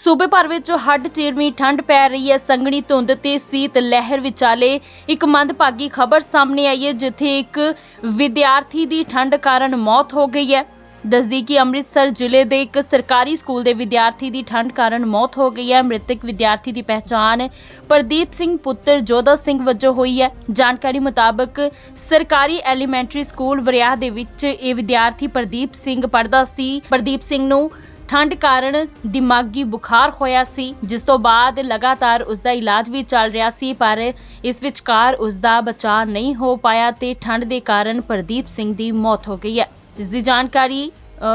ਸੂਬੇ ਭਰ ਵਿੱਚ ਹੱਡ ਚੀਰਵੀਂ ਠੰਡ ਪੈ ਰਹੀ ਹੈ। ਸੰਘਣੀ ਧੁੰਦ ਤੇ ਸੀਤ ਲਹਿਰ ਵਿਚਾਲੇ ਇੱਕ ਮੰਦਭਾਗੀ ਖਬਰ ਸਾਹਮਣੇ ਆਈ ਹੈ, ਜਿੱਥੇ ਇੱਕ ਵਿਦਿਆਰਥੀ ਦੀ ਠੰਡ ਕਾਰਨ ਮੌਤ ਹੋ ਗਈ ਹੈ। ਦੱਸਦੀ ਕਿ ਅੰਮ੍ਰਿਤਸਰ ਜ਼ਿਲ੍ਹੇ ਦੇ ਇੱਕ ਸਰਕਾਰੀ ਸਕੂਲ ਦੇ ਵਿਦਿਆਰਥੀ ਦੀ ਠੰਡ ਕਾਰਨ ਮੌਤ ਹੋ ਗਈ ਹੈ। ਮ੍ਰਿਤਕ ਵਿਦਿਆਰਥੀ ਦੀ ਪਹਿਚਾਣ ਪ੍ਰਦੀਪ ਸਿੰਘ ਪੁੱਤਰ ਜੋਧਾ ਸਿੰਘ ਵਜੋਂ ਹੋਈ ਹੈ। ਜਾਣਕਾਰੀ ਮੁਤਾਬਕ ਸਰਕਾਰੀ ਐਲੀਮੈਂਟਰੀ ਸਕੂਲ ਵਰਿਆਹ ਦੇ ਵਿੱਚ ਇਹ ਵਿਦਿਆਰਥੀ ਪ੍ਰਦੀਪ ਸਿੰਘ ਪੜ੍ਹਦਾ ਸੀ। ਪ੍ਰਦੀਪ ਸਿੰਘ ਨੂੰ ਠੰਡ ਕਾਰਨ ਦਿਮਾਗੀ ਬੁਖਾਰ ਹੋਇਆ ਸੀ, ਜਿਸ ਤੋਂ ਬਾਅਦ ਲਗਾਤਾਰ ਉਸ ਦਾ ਇਲਾਜ ਵੀ ਚੱਲ ਰਿਹਾ ਸੀ, ਪਰ ਇਸ ਵਿਚਕਾਰ ਉਸ ਦਾ ਬਚਾਅ ਨਹੀਂ ਹੋ ਪਾਇਆ ਤੇ ਠੰਡ ਦੇ ਕਾਰਨ ਪ੍ਰਦੀਪ ਸਿੰਘ ਦੀ ਮੌਤ ਹੋ ਗਈ ਹੈ। ਇਸ ਦੀ ਜਾਣਕਾਰੀ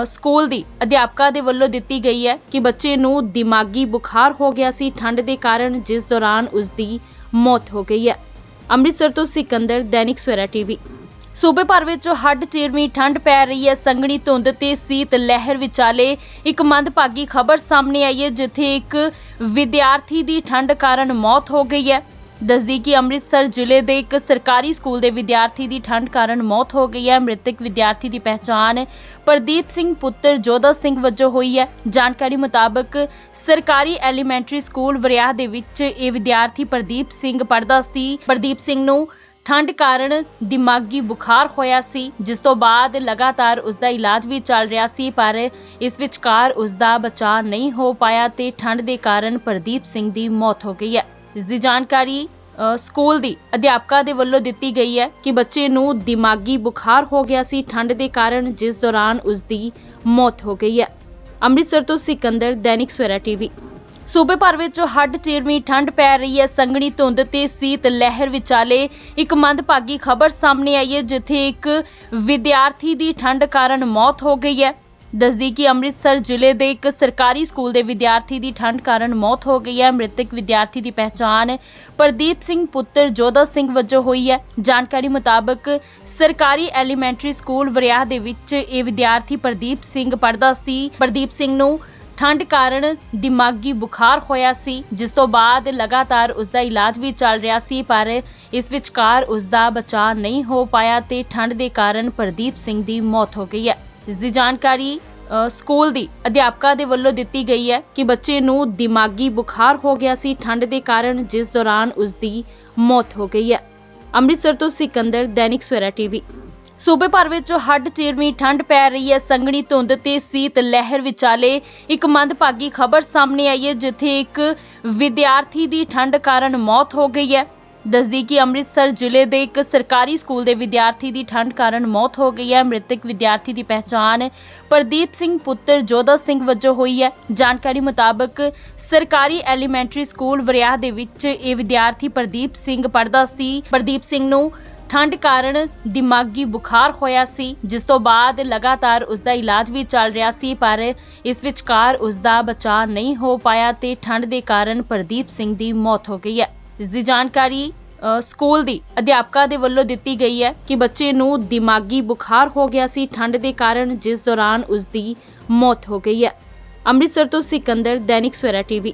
ਸਕੂਲ ਦੀ ਅਧਿਆਪਕਾ ਦੇ ਵੱਲੋਂ ਦਿੱਤੀ ਗਈ ਹੈ ਕਿ ਬੱਚੇ ਨੂੰ ਦਿਮਾਗੀ ਬੁਖਾਰ ਹੋ ਗਿਆ ਸੀ, ਠੰਡ ਦੇ ਕਾਰਨ ਜਿਸ ਦੌਰਾਨ ਉਸ ਦੀ ਮੌਤ ਹੋ ਗਈ ਹੈ। ਅੰਮ੍ਰਿਤਸਰ ਤੋਂ ਸਿਕੰਦਰ, ਦੈਨਿਕ ਸਵੇਰਾ ਟੀਵੀ। ਸੂਬੇ ਭਰ ਵਿੱਚ ਹੱਡ ਚੀਰਵੀਂ ਠੰਡ ਪੈ ਰਹੀ ਹੈ। ਸੰਘਣੀ ਧੁੰਦ ਤੇ ਸੀਤ ਲਹਿਰ ਵਿਚਾਲੇ ਇੱਕ ਮੰਦਭਾਗੀ ਖਬਰ ਸਾਹਮਣੇ ਆਈ ਹੈ, ਜਿੱਥੇ ਇੱਕ ਵਿਦਿਆਰਥੀ ਦੀ ਠੰਡ ਕਾਰਨ ਮੌਤ ਹੋ ਗਈ ਹੈ। ਦੱਸਦੀ ਕਿ ਅੰਮ੍ਰਿਤਸਰ ਜ਼ਿਲ੍ਹੇ ਦੇ ਇੱਕ ਸਰਕਾਰੀ ਸਕੂਲ ਦੇ ਵਿਦਿਆਰਥੀ ਦੀ ਠੰਡ ਕਾਰਨ ਮੌਤ ਹੋ ਗਈ ਹੈ। ਮ੍ਰਿਤਕ ਵਿਦਿਆਰਥੀ ਦੀ ਪਹਿਚਾਣ ਪ੍ਰਦੀਪ ਸਿੰਘ ਪੁੱਤਰ ਜੋਧਾ ਸਿੰਘ ਵਜੋਂ ਹੋਈ ਹੈ। ਜਾਣਕਾਰੀ ਮੁਤਾਬਕ ਸਰਕਾਰੀ ਐਲੀਮੈਂਟਰੀ ਸਕੂਲ ਵਰਿਆਹ ਦੇ ਵਿੱਚ ਇਹ ਵਿਦਿਆਰਥੀ ਪ੍ਰਦੀਪ ਸਿੰਘ ਪੜ੍ਹਦਾ ਸੀ। ਪ੍ਰਦੀਪ ਸਿੰਘ ਨੂੰ ਠੰਡ ਕਾਰਨ ਦਿਮਾਗੀ ਬੁਖਾਰ ਹੋਇਆ ਸੀ, ਜਿਸ ਤੋਂ ਬਾਅਦ ਲਗਾਤਾਰ ਉਸ ਦਾ ਇਲਾਜ ਵੀ ਚੱਲ ਰਿਹਾ ਸੀ, ਪਰ ਇਸ ਵਿਚਕਾਰ ਉਸ ਦਾ ਬਚਾਅ ਨਹੀਂ ਹੋ ਪਾਇਆ ਤੇ ਠੰਡ ਦੇ ਕਾਰਨ ਪ੍ਰਦੀਪ ਸਿੰਘ ਦੀ ਮੌਤ ਹੋ ਗਈ ਹੈ। ਇਸ ਦੀ ਜਾਣਕਾਰੀ ਸਕੂਲ ਦੀ ਅਧਿਆਪਕਾ ਦੇ ਵੱਲੋਂ ਦਿੱਤੀ ਗਈ ਹੈ ਕਿ ਬੱਚੇ ਨੂੰ ਦਿਮਾਗੀ ਬੁਖਾਰ ਹੋ ਗਿਆ ਸੀ, ਠੰਡ ਦੇ ਕਾਰਨ ਜਿਸ ਦੌਰਾਨ ਉਸ ਦੀ ਮੌਤ ਹੋ ਗਈ ਹੈ। ਅੰਮ੍ਰਿਤਸਰ ਤੋਂ ਸਿਕੰਦਰ, ਦੈਨਿਕ ਸਵੇਰਾ ਟੀਵੀ। ਸੂਬੇ ਭਰ ਵਿੱਚ ਹੱਡ ਚੀਰਵੀਂ ਠੰਡ ਪੈ ਰਹੀ ਹੈ। ਸੰਘਣੀ ਧੁੰਦ ਤੇ ਸੀਤ ਲਹਿਰ ਵਿਚਾਲੇ ਇੱਕ ਮੰਦਭਾਗੀ ਖਬਰ ਸਾਹਮਣੇ ਆਈ ਹੈ, ਜਿੱਥੇ ਇੱਕ ਵਿਦਿਆਰਥੀ ਦੀ ਠੰਡ ਕਾਰਨ ਮੌਤ ਹੋ ਗਈ ਹੈ। ਦੱਸਦੀ ਕਿ ਅੰਮ੍ਰਿਤਸਰ ਜ਼ਿਲ੍ਹੇ ਦੇ ਇੱਕ ਸਰਕਾਰੀ ਸਕੂਲ ਦੇ ਵਿਦਿਆਰਥੀ ਦੀ ਠੰਡ ਕਾਰਨ ਮੌਤ ਹੋ ਗਈ ਹੈ। ਮ੍ਰਿਤਕ ਵਿਦਿਆਰਥੀ ਦੀ ਪਹਿਚਾਣ ਪ੍ਰਦੀਪ ਸਿੰਘ ਪੁੱਤਰ ਜੋਧਾ ਸਿੰਘ ਵਜੋਂ ਹੋਈ ਹੈ। ਜਾਣਕਾਰੀ ਮੁਤਾਬਕ ਸਰਕਾਰੀ ਐਲੀਮੈਂਟਰੀ ਸਕੂਲ ਵਰਿਆਹ ਦੇ ਵਿੱਚ ਇਹ ਵਿਦਿਆਰਥੀ ਪ੍ਰਦੀਪ ਸਿੰਘ ਪੜ੍ਹਦਾ ਸੀ। ਪ੍ਰਦੀਪ ਸਿੰਘ ਨੂੰ ਠੰਡ ਕਾਰਨ ਦਿਮਾਗੀ ਬੁਖਾਰ ਹੋਇਆ ਸੀ, ਜਿਸ ਤੋਂ ਬਾਅਦ ਲਗਾਤਾਰ ਉਸ ਦਾ ਇਲਾਜ ਵੀ ਚੱਲ ਰਿਹਾ ਸੀ, ਪਰ ਇਸ ਵਿਚਕਾਰ ਉਸ ਦਾ ਬਚਾਅ ਨਹੀਂ ਹੋ ਪਾਇਆ ਤੇ ਠੰਡ ਦੇ ਕਾਰਨ ਪ੍ਰਦੀਪ ਸਿੰਘ ਦੀ ਮੌਤ ਹੋ ਗਈ ਹੈ। ਇਸ ਦੀ ਜਾਣਕਾਰੀ ਸਕੂਲ ਦੀ ਅਧਿਆਪਕਾ ਦੇ ਵੱਲੋਂ ਦਿੱਤੀ ਗਈ ਹੈ ਕਿ ਬੱਚੇ ਨੂੰ ਦਿਮਾਗੀ ਬੁਖਾਰ ਹੋ ਗਿਆ ਸੀ, ਠੰਡ ਦੇ ਕਾਰਨ ਜਿਸ ਦੌਰਾਨ ਉਸ ਦੀ ਮੌਤ ਹੋ ਗਈ ਹੈ। ਅੰਮ੍ਰਿਤਸਰ ਤੋਂ ਸਿਕੰਦਰ, ਦੈਨਿਕ ਸਵੇਰਾ ਟੀਵੀ। ਸੂਬੇ ਭਰ ਵਿੱਚ ਹੱਡ ਚੀਰਵੀਂ ਠੰਡ ਪੈ ਰਹੀ ਹੈ। ਸੰਘਣੀ ਧੁੰਦ ਤੇ ਸੀਤ ਲਹਿਰ ਵਿਚਾਲੇ ਇੱਕ ਮੰਦਭਾਗੀ ਖਬਰ ਸਾਹਮਣੇ ਆਈ ਹੈ, ਜਿੱਥੇ ਇੱਕ ਵਿਦਿਆਰਥੀ ਦੀ ਠੰਡ ਕਾਰਨ ਮੌਤ ਹੋ ਗਈ ਹੈ। ਦੱਸਦੀ ਕਿ ਅੰਮ੍ਰਿਤਸਰ ਜ਼ਿਲ੍ਹੇ ਦੇ ਇੱਕ ਸਰਕਾਰੀ ਸਕੂਲ ਦੇ ਵਿਦਿਆਰਥੀ ਦੀ ਠੰਡ ਕਾਰਨ ਮੌਤ ਹੋ ਗਈ ਹੈ। ਮ੍ਰਿਤਕ ਵਿਦਿਆਰਥੀ ਦੀ ਪਹਿਚਾਣ ਪ੍ਰਦੀਪ ਸਿੰਘ ਪੁੱਤਰ ਜੋਦਾ ਸਿੰਘ ਵਜੋਂ ਹੋਈ ਹੈ। ਜਾਣਕਾਰੀ ਮੁਤਾਬਕ ਸਰਕਾਰੀ ਐਲੀਮੈਂਟਰੀ ਸਕੂਲ ਵਰਿਆਹ ਦੇ ਵਿੱਚ ਇਹ ਵਿਦਿਆਰਥੀ ਪ੍ਰਦੀਪ ਸਿੰਘ ਪੜ੍ਹਦਾ ਸੀ। ਪ੍ਰਦੀਪ ਸਿੰਘ ਨੂੰ ਠੰਡ ਕਾਰਨ ਦਿਮਾਗੀ ਬੁਖਾਰ ਹੋਇਆ ਸੀ, ਜਿਸ ਤੋਂ ਬਾਅਦ ਲਗਾਤਾਰ ਉਸ ਦਾ ਇਲਾਜ ਵੀ ਚੱਲ ਰਿਹਾ ਸੀ, ਪਰ ਇਸ ਵਿਚਕਾਰ ਉਸ ਦਾ ਬਚਾਅ ਨਹੀਂ ਹੋ ਪਾਇਆ ਤੇ ਠੰਡ ਦੇ ਕਾਰਨ ਪ੍ਰਦੀਪ ਸਿੰਘ ਦੀ ਮੌਤ ਹੋ ਗਈ ਹੈ। ਇਸ ਦੀ ਜਾਣਕਾਰੀ ਸਕੂਲ ਦੀ ਅਧਿਆਪਕਾ ਦੇ ਵੱਲੋਂ ਦਿੱਤੀ ਗਈ ਹੈ ਕਿ ਬੱਚੇ ਨੂੰ ਦਿਮਾਗੀ ਬੁਖਾਰ ਹੋ ਗਿਆ ਸੀ, ਠੰਡ ਦੇ ਕਾਰਨ ਜਿਸ ਦੌਰਾਨ ਉਸ ਦੀ ਮੌਤ ਹੋ ਗਈ ਹੈ। ਅੰਮ੍ਰਿਤਸਰ ਤੋਂ ਸਿਕੰਦਰ, ਦੈਨਿਕ ਸਵੇਰਾ ਟੀਵੀ।